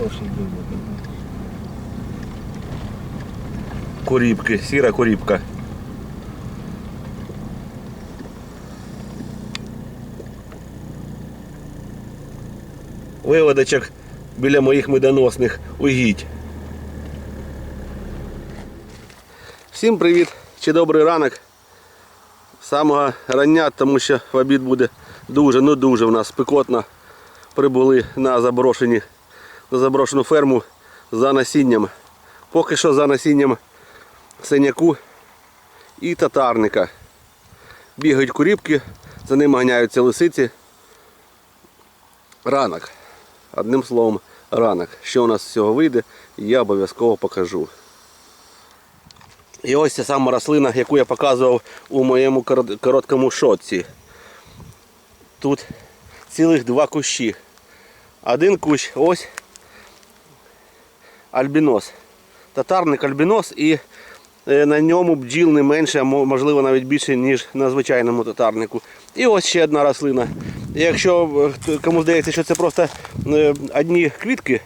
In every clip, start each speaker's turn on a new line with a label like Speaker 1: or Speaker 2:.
Speaker 1: Хороший вивод.
Speaker 2: Корібки, сіра корібка. Виводочок біля моїх медоносних угідь. Всім привіт чи добрий ранок. Самого рання, тому що в обід буде дуже, ну дуже в нас спекотно. Прибули на заброшені, заброшену ферму за насінням. Поки що за насінням синяку і татарника. Бігають куріпки, за ними ганяються лисиці. Ранок. Одним словом, ранок. Що у нас з цього вийде, я обов'язково покажу. І ось ця сама рослина, яку я показував у моєму короткому шотці. Тут цілих два кущі. Один кущ ось альбінос. Татарник альбінос і е, на ньому бджіл не менше, а можливо навіть більше, ніж на звичайному татарнику. І ось ще одна рослина. Якщо е, комусь здається, що це просто е, одні квітки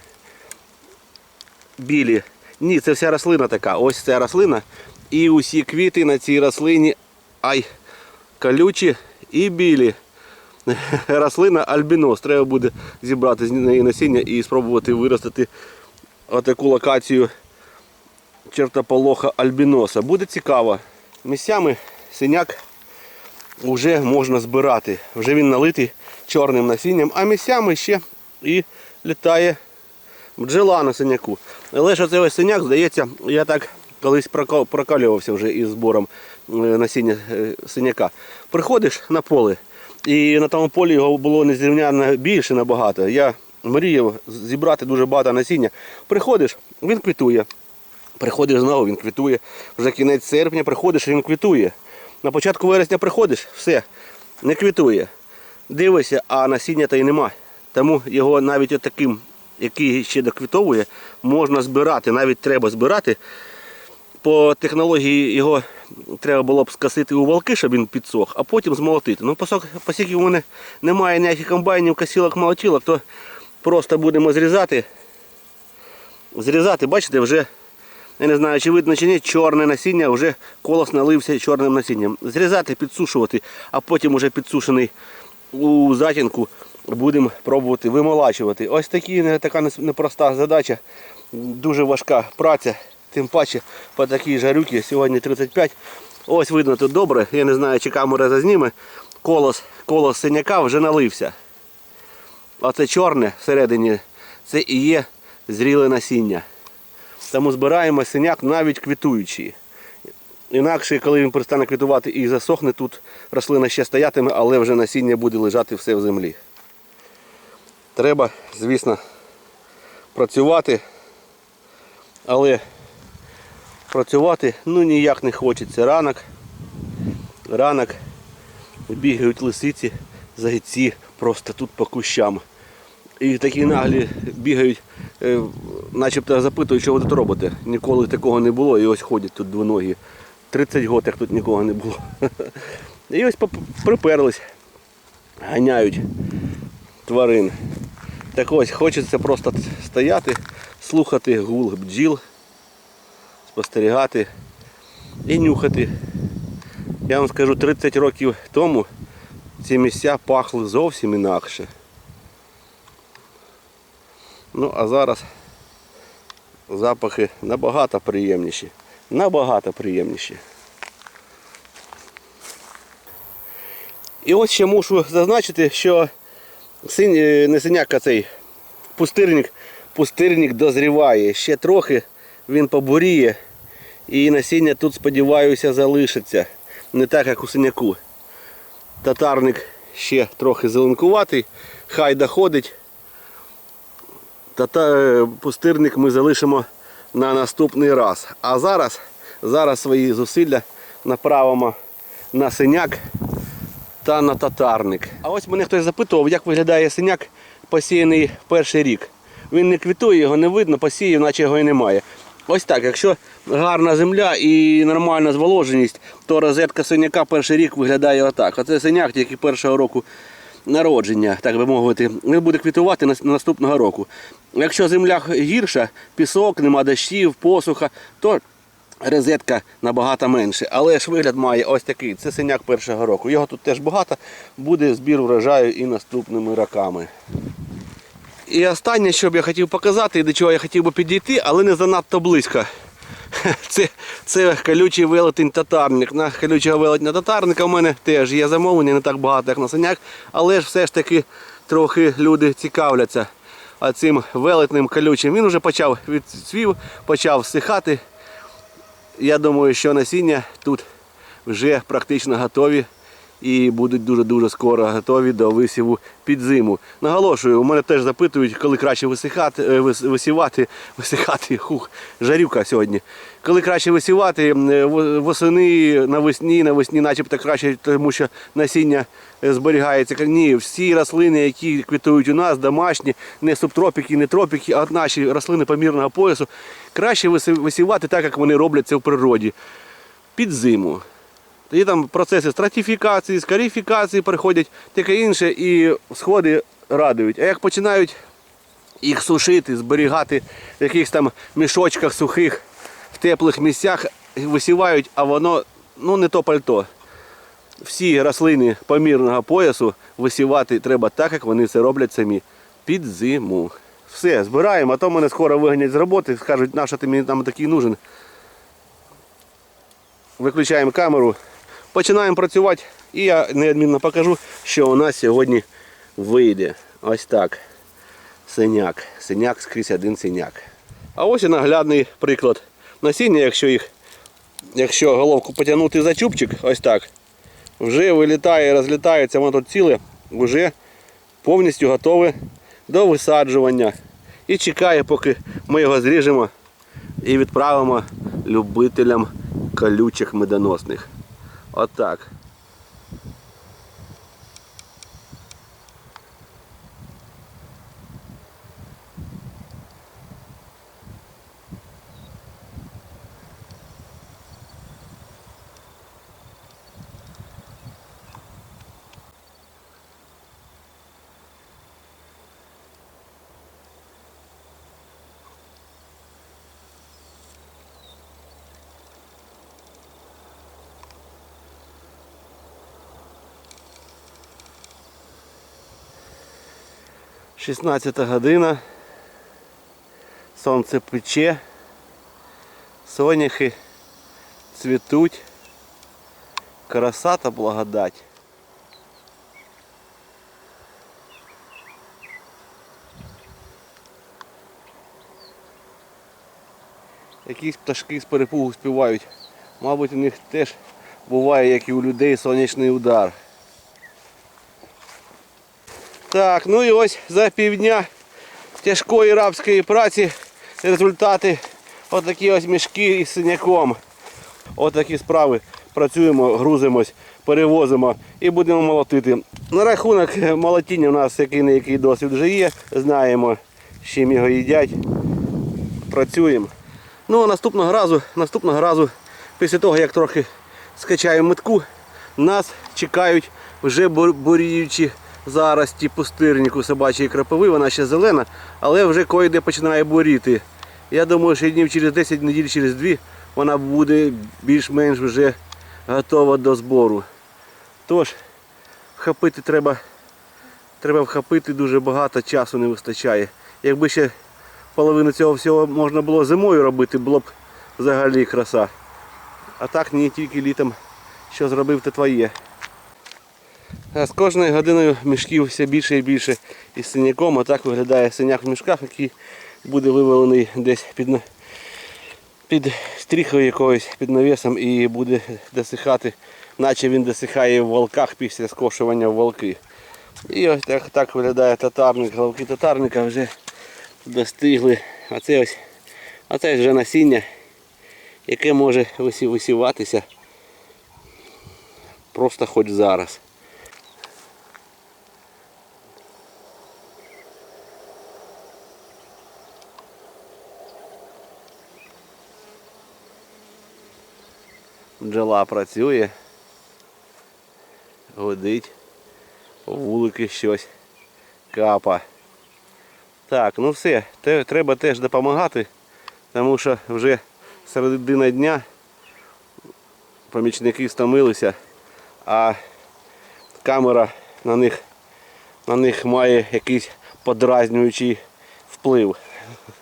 Speaker 2: білі, ні, це вся рослина така. Ось ця рослина. І усі квіти на цій рослині ай, колючі і білі. Рослина альбінос. Треба буде зібрати з неї насіння і спробувати виростити отаку локацію чертополоха альбіноса. Буде цікаво. Місцями синяк вже можна збирати. Вже він налитий чорним насінням, а місцями ще і літає бджола на синяку. Але ж оцей синяк, здається, я так колись прокалювався вже із збором е, насіння е, синяка. Приходиш на поле, і на тому полі його було незрівняно більше набагато. Я мріяв зібрати дуже багато насіння. Приходиш, він квітує. Приходиш знову, він квітує. Вже кінець серпня приходиш, він квітує. На початку вересня приходиш, все, не квітує. Дивишся, а насіння то й нема. Тому його навіть отаким, який ще доквітовує, можна збирати. Навіть треба збирати. По технології його треба було б скосити у волки, щоб він підсох, а потім змолотити. Ну, оскільки у мене немає ніяких комбайнів, косілок, молотілок, то просто будемо зрізати. Зрізати, бачите, вже, я не знаю, чи видно чи ні, чорне насіння, вже колос налився чорним насінням. Зрізати, підсушувати, а потім уже підсушений у затінку будемо пробувати вимолачувати. Ось такі, така непроста задача, дуже важка праця, тим паче по такій жарюці, сьогодні 35. Ось видно тут добре, я не знаю, чи камера зазніме. Колос, колос синяка вже налився. Оце чорне всередині, це і є зріле насіння. Тому збираємо синяк навіть квітуючий. Інакше, коли він перестане квітувати і засохне, тут рослина ще стоятиме, але вже насіння буде лежати все в землі. Треба, звісно, працювати, але працювати ну ніяк не хочеться. Ранок, ранок бігають лисиці, зайці просто тут по кущам. І такі наглі бігають, е, начебто запитують, що ви тут робите. Ніколи такого не було. І ось ходять тут двоногі. 30 років як тут нікого не було. І ось приперлись, ганяють тварин. Так ось хочеться просто стояти, слухати гул бджіл, спостерігати і нюхати. Я вам скажу, 30 років тому ці місця пахли зовсім інакше. Ну, а зараз запахи набагато приємніші. Набагато приємніші. І ось ще мушу зазначити, що синь, е, не синяк, цей пустирник, пустирник дозріває. Ще трохи він побуріє. І насіння тут, сподіваюся, залишиться. Не так, як у синяку. Татарник ще трохи зеленкуватий, хай доходить. Тата, е, пустирник ми залишимо на наступний раз. А зараз, зараз свої зусилля направимо на синяк та на татарник. А ось мене хтось запитував, як виглядає синяк посіяний перший рік. Він не квітує, його не видно, посіяв, наче його і немає. Ось так, якщо гарна земля і нормальна зволоженість, то розетка синяка перший рік виглядає отак. Оце синяк, який першого року народження, так би мовити, він буде квітувати наступного року. Якщо земля гірша, пісок, нема дощів, посуха, то розетка набагато менше. Але ж вигляд має ось такий. Це синяк першого року. Його тут теж багато, буде збір врожаю і наступними роками. І останнє, що б я хотів показати, і до чого я хотів би підійти, але не занадто близько. Це, це колючий велетень татарник. На колючого велетня татарника в мене теж є замовлення, не так багато, як на синяк, але ж все ж таки трохи люди цікавляться а цим велетним колючим. Він вже почав відцвів, почав всихати. Я думаю, що насіння тут вже практично готові і будуть дуже-дуже скоро готові до висіву під зиму. Наголошую, у мене теж запитують, коли краще висихати, е, висівати, висихати, хух, жарюка сьогодні. Коли краще висівати е, восени, навесні, навесні начебто краще, тому що насіння е, зберігається. Ні, всі рослини, які квітують у нас, домашні, не субтропіки, не тропіки, а наші рослини помірного поясу, краще висівати так, як вони роблять це в природі. Під зиму. Тоді там процеси стратифікації, скарифікації приходять, таке інше, і сходи радують. А як починають їх сушити, зберігати в якихось там мішочках сухих, в теплих місцях, висівають, а воно ну не то пальто. Всі рослини помірного поясу висівати треба так, як вони це роблять самі. Під зиму. Все, збираємо, а то мене скоро вигонять з роботи, скажуть, нащо ти мені там такий нужен. Виключаємо камеру, починаємо працювати і я неодмінно покажу, що у нас сьогодні вийде. Ось так. Синяк. Синяк скрізь один синяк. А ось і наглядний приклад. Насіння, якщо їх, якщо головку потягнути за чубчик, ось так, вже вилітає, розлітається, воно тут ціле, вже повністю готове до висаджування. І чекає, поки ми його зріжемо і відправимо любителям колючих медоносних. Отак. Шістнадцята година. Сонце пече. Соняхи цвітуть. Краса та благодать. Якісь пташки з перепугу співають. Мабуть, у них теж буває, як і у людей, сонячний удар. Так, ну і ось за півдня тяжкої рабської праці результати. Отакі ось мішки із синяком. Отакі справи. Працюємо, грузимось, перевозимо і будемо молотити. На рахунок молотіння у нас який не який досвід вже є. Знаємо, з чим його їдять. Працюємо. Ну а наступного разу, наступного разу, після того як трохи скачаємо метку, нас чекають вже бур- буріючі зарості пустирнику собачої крапиви, вона ще зелена, але вже кое-де починає буріти. Я думаю, що днів через 10 неділь, через 2 вона буде більш-менш вже готова до збору. Тож, вхопити треба, треба вхопити дуже багато часу не вистачає. Якби ще половину цього всього можна було зимою робити, було б взагалі краса. А так ні, тільки літом що зробив, те твоє. А з кожною годиною мішків все більше і більше із синяком. Отак виглядає синяк в мішках, який буде вивалений десь під, під стріхою якоюсь, під навісом і буде досихати, наче він досихає в волках після скошування в волки. І ось так, так виглядає татарник. Головки татарника вже достигли. А ось, а це вже насіння, яке може висіватися просто хоч зараз. Бджола працює, годить, вулики щось. Капа. Так, ну все, треба теж допомагати, тому що вже середина дня помічники стомилися, а камера на них, на них має якийсь подразнюючий вплив.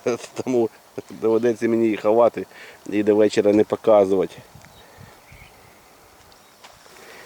Speaker 2: Тому доведеться мені їх ховати і до вечора не показувати.